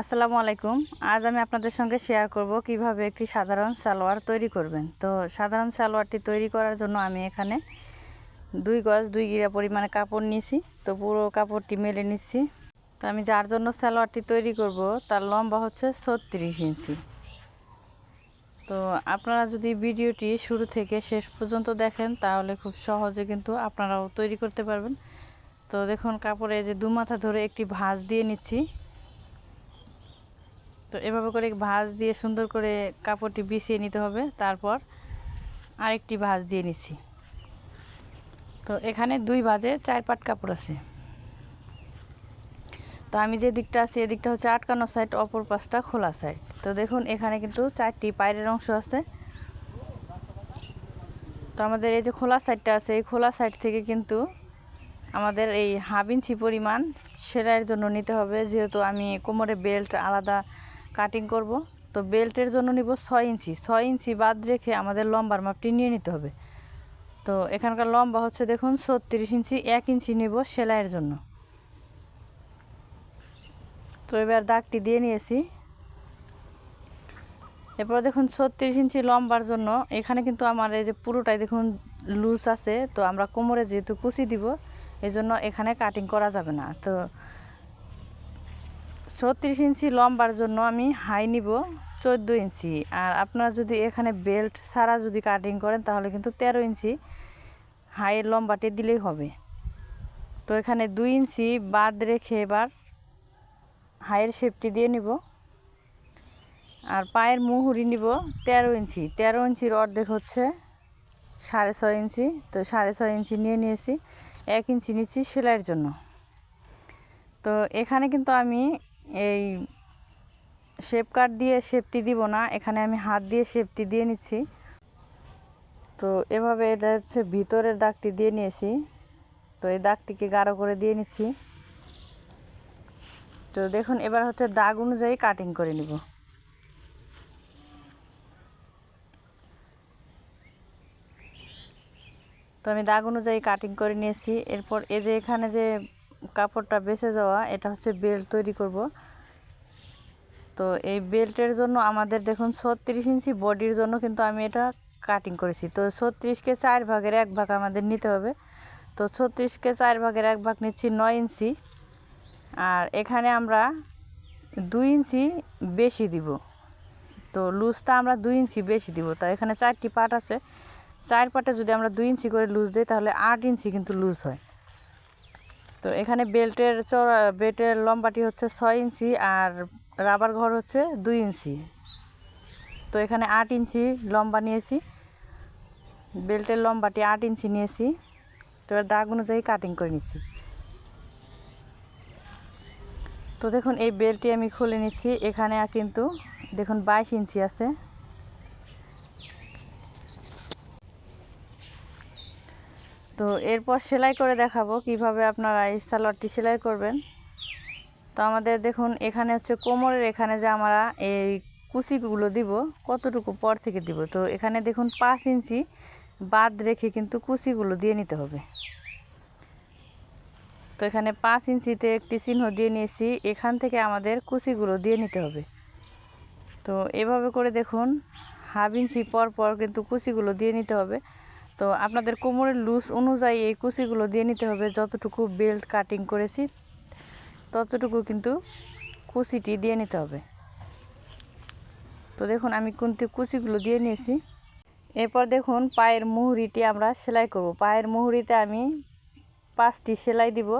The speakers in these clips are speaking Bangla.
আসসালামু আলাইকুম। আজ আমি আপনাদের সঙ্গে শেয়ার করব কীভাবে একটি সাধারণ সালোয়ার তৈরি করবেন। তো সাধারণ সালোয়ারটি তৈরি করার জন্য আমি এখানে দুই গজ দুই গিরা পরিমাণে কাপড় নিয়েছি। তো পুরো কাপড়টি মেলে নিচ্ছি। তো আমি যার জন্য সালোয়ারটি তৈরি করব, তার লম্বা হচ্ছে ছত্রিশ ইঞ্চি। তো আপনারা যদি ভিডিওটি শুরু থেকে শেষ পর্যন্ত দেখেন, তাহলে খুব সহজে কিন্তু আপনারাও তৈরি করতে পারবেন। তো দেখুন, কাপড়ে যে দু মাথা ধরে একটি ভাঁজ দিয়ে নিচ্ছি। তো এভাবে করে ভাঁজ দিয়ে সুন্দর করে কাপড়টি বিছিয়ে নিতে হবে। তারপর আরেকটি ভাঁজ দিয়ে নিচ্ছি। তো এখানে দুই ভাজে চার পাট কাপড় আছে। তো আমি যে দিকটা আছি এদিকটা হচ্ছে আটকানো সাইড অপর পাশটা খোলা সাইড তো দেখুন, এখানে কিন্তু চারটি পায়ের অংশ আছে। তো আমাদের এই যে খোলা সাইডটা আছে, এই খোলা সাইড থেকে কিন্তু আমাদের এই হাফ ইঞ্চি পরিমাণ সেলাইয়ের জন্য নিতে হবে। যেহেতু আমি কোমরে বেল্ট আলাদা কাটিং করব। তো বেল্টের জন্য নিব ছয় ইঞ্চি। ছয় ইঞ্চি বাদ রেখে আমাদের লম্বার মাপটি নিয়ে নিতে হবে। তো এখানকার লম্বা হচ্ছে দেখুন ছত্রিশ ইঞ্চি, এক ইঞ্চি নিব সেলাইয়ের জন্য। তো এবার দাগটি দিয়ে নিয়েছি। এরপর দেখুন ছত্রিশ ইঞ্চি লম্বার জন্য এখানে কিন্তু আমার এই যে পুরোটাই দেখুন লুজ আছে। তো আমরা কোমরে যেহেতু কুচি দিব এই জন্য এখানে কাটিং করা যাবে না। তো ছত্রিশ ইঞ্চি লম্বার জন্য আমি হাই নিব চোদ্দ ইঞ্চি। আর আপনারা যদি এখানে বেল্ট ছাড়া যদি কাটিং করেন, তাহলে কিন্তু তেরো ইঞ্চি হাইয়ের লম্বাটি দিলেই হবে। তো এখানে দুই ইঞ্চি বাদ রেখে এবার হাইয়ের শেপটি দিয়ে নিব। আর পায়ের মুহুরি নিব তেরো ইঞ্চি। তেরো ইঞ্চির অর্ধেক হচ্ছে সাড়ে ছয় ইঞ্চি। তো সাড়ে ছয় ইঞ্চি নিয়ে নিয়েছি, এক ইঞ্চি নিচ্ছি সেলাইয়ের জন্য। তো এখানে কিন্তু আমি এই শেপ কাট দিয়ে শেপটি দিব না, এখানে আমি হাত দিয়ে শেপটি দিয়ে নিচ্ছি। তো এভাবে এটা হচ্ছে ভিতরের দাগটি দিয়ে নিয়েছি। তো এই দাগটিকে গাঢ় করে দিয়ে নিচ্ছি। তো দেখুন, এবার হচ্ছে দাগ অনুযায়ী কাটিং করে নিব। তো আমি দাগ অনুযায়ী কাটিং করে নিয়েছি। এরপর এই যে এখানে যে কাপড়টা বেঁচে যাওয়া, এটা হচ্ছে বেল্ট তৈরি করব। তো এই বেল্টের জন্য আমাদের দেখুন ছত্রিশ ইঞ্চি বডির জন্য কিন্তু আমি এটা কাটিং করেছি। তো ছত্রিশকে চার ভাগের এক ভাগ আমাদের নিতে হবে। তো ছত্রিশকে চার ভাগের এক ভাগ নিচ্ছি নয় ইঞ্চি। আর এখানে আমরা দুই ইঞ্চি বেশি দিব। তো লুজটা আমরা দুই ইঞ্চি বেশি দিব। তো এখানে চারটি পাট আছে। চার পাটে যদি আমরা দুই ইঞ্চি করে লুজ দিই, তাহলে আট ইঞ্চি কিন্তু লুজ হয়। তো এখানে বেল্টের চড়া বেল্টের লম্বাটি হচ্ছে ছয় ইঞ্চি আর রাবার ঘর হচ্ছে দুই ইঞ্চি। তো এখানে আট ইঞ্চি লম্বা নিয়েছি, বেল্টের লম্বাটি আট ইঞ্চি নিয়েছি। তো এবার দাগ অনুযায়ী কাটিং করে নিচ্ছি। তো দেখুন, এই বেল্টটি আমি খুলে নিচ্ছি। এখানে কিন্তু দেখুন বাইশ ইঞ্চি আছে। তো এরপর সেলাই করে দেখাবো কীভাবে আপনারা এই সালোয়ারটি সেলাই করবেন। তো আমাদের দেখুন, এখানে হচ্ছে কোমরের এখানে যে আমরা এই কুচিগুলো দিব, কতটুকু পর থেকে দিব? তো এখানে দেখুন, পাঁচ ইঞ্চি বাদ রেখে কিন্তু কুচিগুলো দিয়ে নিতে হবে। তো এখানে পাঁচ ইঞ্চিতে একটি চিহ্ন দিয়ে নিয়েছি, এখান থেকে আমাদের কুচিগুলো দিয়ে নিতে হবে। তো এভাবে করে দেখুন, হাফ ইঞ্চি পর পর কিন্তু কুচিগুলো দিয়ে নিতে হবে। তো আপনাদের কোমরের লুজ অনুযায়ী এই কুচিগুলো দিয়ে নিতে হবে। যতটুকু বেল্ট কাটিং করেছি, ততটুকু কিন্তু কুচিটি দিয়ে নিতে হবে। তো দেখুন, আমি কিন্তু কুচিগুলো দিয়ে নিয়েছি। এরপর দেখুন, পায়ের মুহুরিটি আমরা সেলাই করব। পায়ের মুহুরিতে আমি পাঁচটি সেলাই দিব।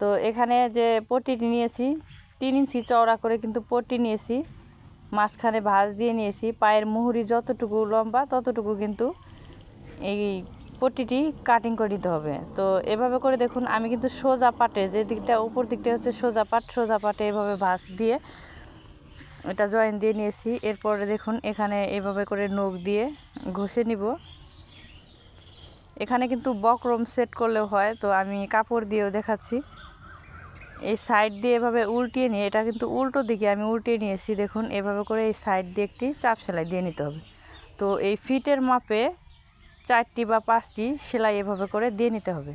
তো এখানে যে পটিটি নিয়েছি, তিন ইঞ্চি চওড়া করে কিন্তু পটি নিয়েছি। মাঝখানে ভাঁজ দিয়ে নিয়েছি। পায়ের মুহুরি যতটুকু লম্বা, ততটুকু কিন্তু এই পট্টিটি কাটিং করে নিতে হবে। তো এভাবে করে দেখুন, আমি কিন্তু সোজা পাটে যে দিকটা, উপর দিকটা হচ্ছে সোজা পাট, সোজা পাটে এভাবে ভাঁজ দিয়ে এটা জয়েন দিয়ে নিয়েছি। এরপরে দেখুন, এখানে এভাবে করে নখ দিয়ে ঘষে নিব। এখানে কিন্তু বক্রম সেট করলেও হয়, তো আমি কাপড় দিয়েও দেখাচ্ছি। এই সাইড দিয়ে এভাবে উল্টিয়ে নিয়ে, এটা কিন্তু উল্টো দিকে আমি উল্টিয়ে নিয়েছি, দেখুন, এভাবে করে এই সাইড দিয়ে একটি চাপ সেলাই দিয়ে নিতে হবে। তো এই ফিটের মাপে চারটি বা পাঁচটি সেলাই এভাবে করে দিয়ে নিতে হবে।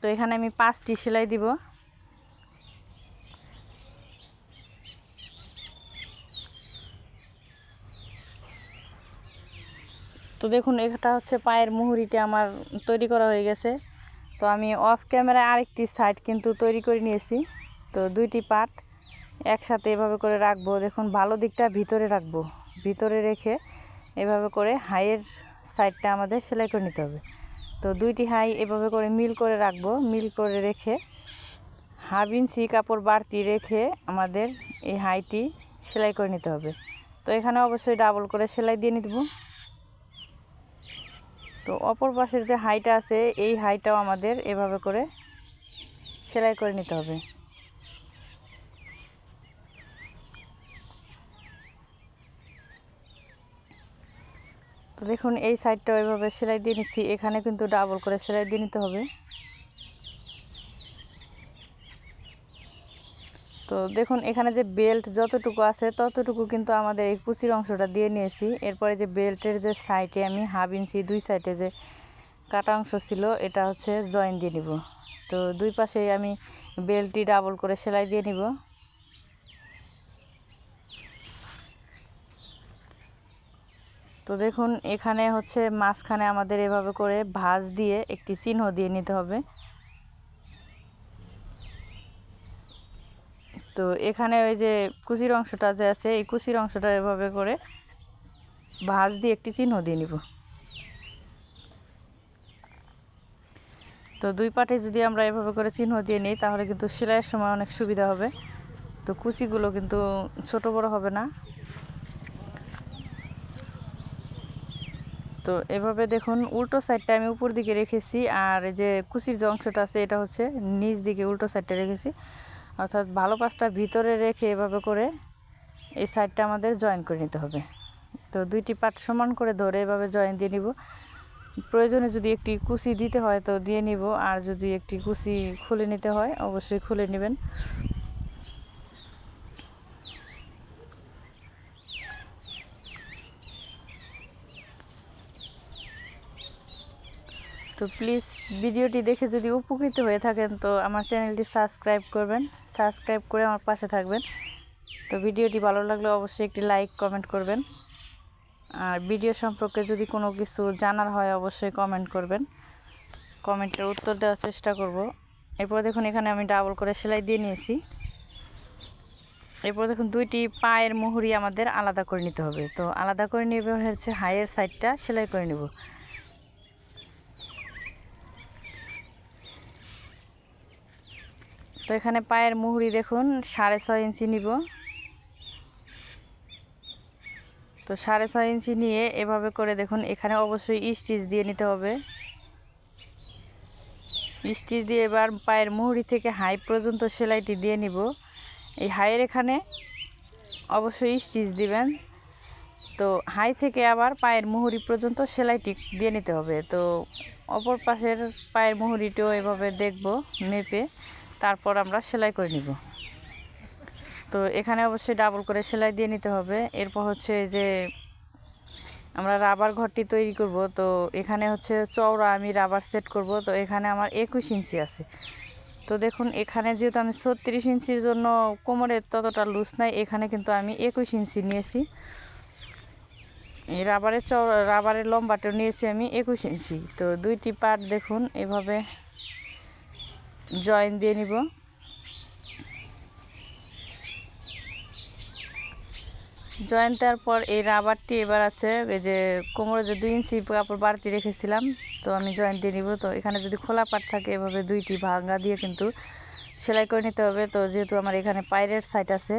তো এখানে আমি পাঁচটি সেলাই দিব। তো দেখুন, এটা হচ্ছে পায়ের মুহুরিটি আমার তৈরি করা হয়ে গেছে। তো আমি অফ ক্যামেরায় আরেকটি সাইড কিন্তু তৈরি করে নিয়েছি। তো দুইটি পার্ট একসাথে এভাবে করে রাখব। দেখুন, ভালো দিকটা ভিতরে রাখব। ভিতরে রেখে এভাবে করে হাইয়ের সাইডটা আমাদের সেলাই করে নিতে হবে। তো দুইটি হাই এভাবে করে মিল করে রাখব। মিল করে রেখে হাফ ইঞ্চি কাপড় বাড়তি রেখে আমাদের এই হাইটি সেলাই করে নিতে হবে। তো এখানে অবশ্যই ডাবল করে সেলাই দিয়ে নিতে তো অপর পাশের যে হাইটা আছে, এই হাইটাও আমাদের এভাবে করে সেলাই করে নিতে হবে। দেখুন, এই সাইডটা ওইভাবে সেলাই দিয়ে নিচ্ছি। এখানে কিন্তু ডাবল করে সেলাই দিয়ে নিতে হবে। তো দেখুন, এখানে যে বেল্ট যতটুকু আছে, ততটুকু কিন্তু আমাদের এই কুচির অংশটা দিয়ে নিয়েছি। এরপরে যে বেল্টের যে সাইডে আমি হাফ ইঞ্চি দুই সাইডে যে কাটা অংশ ছিল, এটা হচ্ছে জয়েন দিয়ে নিব। তো দুই পাশে আমি বেল্টটি ডাবল করে সেলাই দিয়ে নিব। তো দেখুন, এখানে হচ্ছে মাঝখানে আমাদের এভাবে করে ভাঁজ দিয়ে একটি চিহ্ন দিয়ে নিতে হবে। তো এখানে ওই যে কুচির অংশটা যে আছে, এই কুচির অংশটা এভাবে করে ভাঁজ দিয়ে একটি চিহ্ন দিয়ে নিব। তো দুই পাটে যদি আমরা এভাবে করে চিহ্ন দিয়ে নিই, তাহলে কিন্তু সেলাইয়ের সময় অনেক সুবিধা হবে। তো কুচিগুলো কিন্তু ছোট বড় হবে না। তো এভাবে দেখুন উল্টো সাইডটা আমি উপর দিকে রেখেছি, আর যে কুচির যে অংশটা আছে এটা হচ্ছে নিচ দিকে উল্টো সাইডটা রেখেছি। অর্থাৎ ভালো পাশটা ভিতরে রেখে এভাবে করে এই সাইডটা আমাদের জয়েন করে নিতে হবে। তো দুইটি পাট সমান করে ধরে এভাবে জয়েন দিয়ে নিব। প্রয়োজনে যদি একটি কুচি দিতে হয় তো দিয়ে নিব, আর যদি একটি কুচি খুলে নিতে হয় অবশ্যই খুলে নেবেন। তো প্লিজ ভিডিওটি দেখে যদি উপকৃত হয়ে থাকেন, তো আমার চ্যানেলটি সাবস্ক্রাইব করবেন। সাবস্ক্রাইব করে আমার পাশে থাকবেন। তো ভিডিওটি ভালো লাগলে অবশ্যই একটি লাইক, কমেন্ট করবেন। আর ভিডিও সম্পর্কে যদি কোনো কিছু জানার হয়, অবশ্যই কমেন্ট করবেন। কমেন্টের উত্তর দেওয়ার চেষ্টা করব। এরপর দেখুন, এখানে আমি ডাবল করে সেলাই দিয়ে নিয়েছি। এরপর দেখুন, দুইটি পায়ের মুহুরি আমাদের আলাদা করে নিতে হবে। তো আলাদা করে নিয়ে হচ্ছে হাইয়ের সাইডটা, সেলাই করে নেব। তো এখানে পায়ের মুহুরি দেখুন, সাড়ে ছয় ইঞ্চি নিব। তো সাড়ে ছয় ইঞ্চি নিয়ে এভাবে করে দেখুন, এখানে অবশ্যই স্টিচ দিয়ে নিতে হবে। স্টিচ দিয়ে এবার পায়ের মুহুরি থেকে হাই পর্যন্ত সেলাইটি দিয়ে নিব। এই হাইয়ের এখানে অবশ্যই স্টিচ দিবেন। তো হাই থেকে আবার পায়ের মুহুরি পর্যন্ত সেলাইটি দিয়ে নিতে হবে। তো অপর পাশের পায়ের মুহুরিটিও এভাবে দেখব, মেপে। তারপর আমরা সেলাই করে নিব। তো এখানে অবশ্যই ডাবল করে সেলাই দিয়ে নিতে হবে। এরপর হচ্ছে যে আমরা রাবার ঘরটি তৈরি করব, তো এখানে হচ্ছে চওড়া আমি রাবার সেট করব। তো এখানে আমার একুশ ইঞ্চি আছে। তো দেখুন, এখানে যেহেতু আমি ছত্রিশ ইঞ্চির জন্য কোমরের ততটা লুজ নাই, এখানে কিন্তু আমি একুশ ইঞ্চি নিয়েছি। এই রাবারের চওড়া রাবারের লম্বাটা নিয়েছি আমি একুশ ইঞ্চি। তো দুইটি পার্ট দেখুন, এভাবে জয়েন দিয়ে নিব। জয়েন দেওয়ার পর এই রাবারটি এবার আছে, এই যে কোমরে যে দুই ইঞ্চি কাপড় বাড়তি রেখেছিলাম, তো আমি জয়েন দিয়ে নিব। তো এখানে যদি খোলা পাট থাকে, এভাবে দুইটি ভাঙা দিয়ে কিন্তু সেলাই করে নিতে হবে। তো যেহেতু আমার এখানে পায়ের সাইড আছে,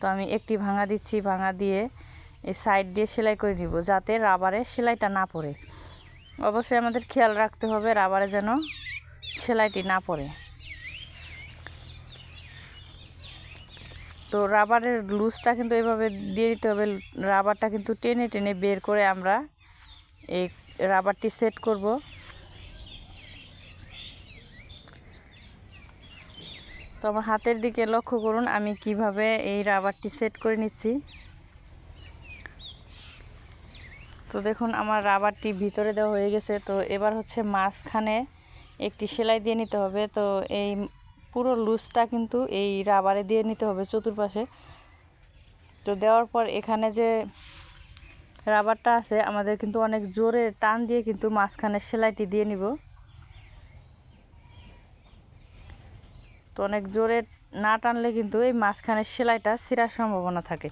তো আমি একটি ভাঙা দিচ্ছি ভাঙা দিয়ে এই সাইড দিয়ে সেলাই করে নিব যাতে রাবারে সেলাইটা না পড়ে। অবশ্যই আমাদের খেয়াল রাখতে হবে রাবারে যেন সেলাইটি না পড়ে তো রাবারের লুজটা কিন্তু এভাবে দিয়ে দিতে হবে। রাবারটা কিন্তু টেনে টেনে বের করে আমরা এই রাবারটি সেট করব। তো আমার হাতের দিকে লক্ষ্য করুন, আমি কীভাবে এই রাবারটি সেট করে নিচ্ছি। তো দেখুন, আমার রাবারটি ভিতরে দেওয়া হয়ে গেছে। তো এবার হচ্ছে মাঝখানে একটি সেলাই দিয়ে নিতে হবে। তো এই পুরো লুজটা কিন্তু এই রাবারে দিয়ে নিতে হবে চতুর্পাশে। তো দেওয়ার পর এখানে যে রাবারটা আছে, আমাদের কিন্তু অনেক জোরে টান দিয়ে কিন্তু মাঝখানে সেলাইটি দিয়ে নিব। তো অনেক জোরে না টানলে কিন্তু এই মাঝখানে সেলাইটা ছিঁড়ার সম্ভাবনা থাকে।